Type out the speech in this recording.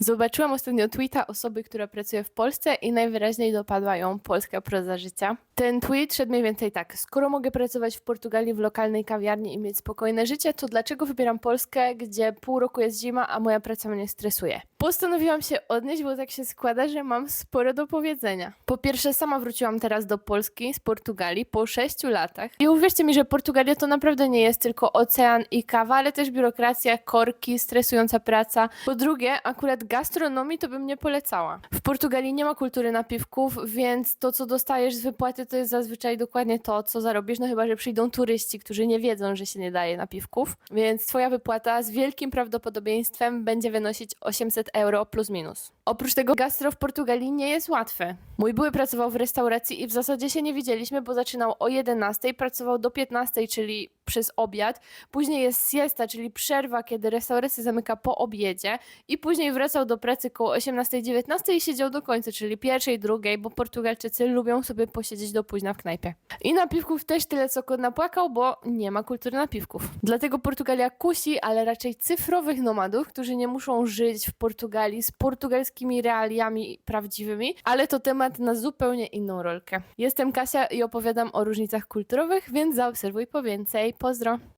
Zobaczyłam ostatnio tweeta osoby, która pracuje w Polsce i najwyraźniej dopadła ją polska proza życia. Ten tweet szedł mniej więcej tak. Skoro mogę pracować w Portugalii w lokalnej kawiarni i mieć spokojne życie, to dlaczego wybieram Polskę, gdzie pół roku jest zima, a moja praca mnie stresuje? Postanowiłam się odnieść, bo tak się składa, że mam sporo do powiedzenia. Po pierwsze, sama wróciłam teraz do Polski z Portugalii po 6 latach. I uwierzcie mi, że Portugalia to naprawdę nie jest tylko ocean i kawa, ale też biurokracja, korki, stresująca praca. Po drugie, akurat gastronomii to bym nie polecała. Portugalii nie ma kultury napiwków, więc to, co dostajesz z wypłaty, to jest zazwyczaj dokładnie to, co zarobisz, no chyba, że przyjdą turyści, którzy nie wiedzą, że się nie daje napiwków. Więc twoja wypłata z wielkim prawdopodobieństwem będzie wynosić 800 euro plus minus. Oprócz tego gastro w Portugalii nie jest łatwe. Mój były pracował w restauracji i w zasadzie się nie widzieliśmy, bo zaczynał o 11, pracował do 15, czyli przez obiad. Później jest siesta, czyli przerwa, kiedy restauracja zamyka po obiedzie i później wracał do pracy koło 18-19 i siedział do końca, czyli pierwszej, drugiej, bo Portugalczycy lubią sobie posiedzieć do późna w knajpie. I napiwków też tyle co kot napłakał, bo nie ma kultury napiwków. Dlatego Portugalia kusi, ale raczej cyfrowych nomadów, którzy nie muszą żyć w Portugalii z portugalskimi realiami prawdziwymi, ale to temat na zupełnie inną rolkę. Jestem Kasia i opowiadam o różnicach kulturowych, więc zaobserwuj po więcej. Pozdro!